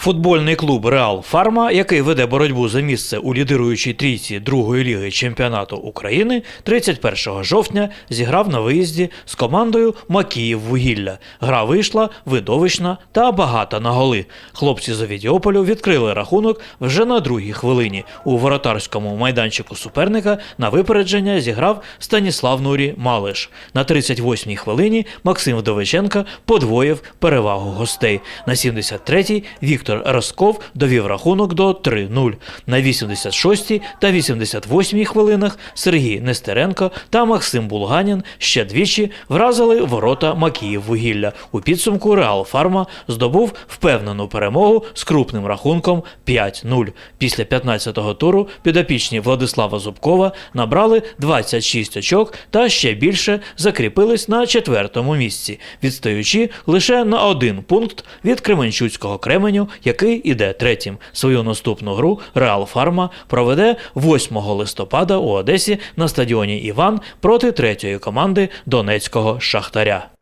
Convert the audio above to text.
Футбольний клуб Реал Фарма, який веде боротьбу за місце у лідируючій трійці другої ліги чемпіонату України, 31 жовтня зіграв на виїзді з командою Макіїв Вугілля. Гра вийшла видовищна та багата на голи. Хлопці з Овідіополю відкрили рахунок вже на другій хвилині. У воротарському майданчику суперника на випередження зіграв Станіслав Нурі Малиш. На 38-й хвилині Максим Вдовиченка подвоїв перевагу гостей. На 73-й Віктор Росков довів рахунок до 3-0. На 86-й та 88-й хвилинах Сергій Нестеренко та Максим Булганін ще двічі вразили ворота Макіїв вугілля. У підсумку Реал Фарма здобув впевнену перемогу з крупним рахунком 5-0. Після 15-го туру підопічні Владислава Зубкова набрали 26 очок та ще більше закріпились на четвертому місці, відстаючи лише на один пункт від Кременчуцького Кременю, який іде третім. Свою наступну гру Реал Фарма проведе 8 листопада у Одесі на стадіоні Іван проти третьої команди Донецького Шахтаря.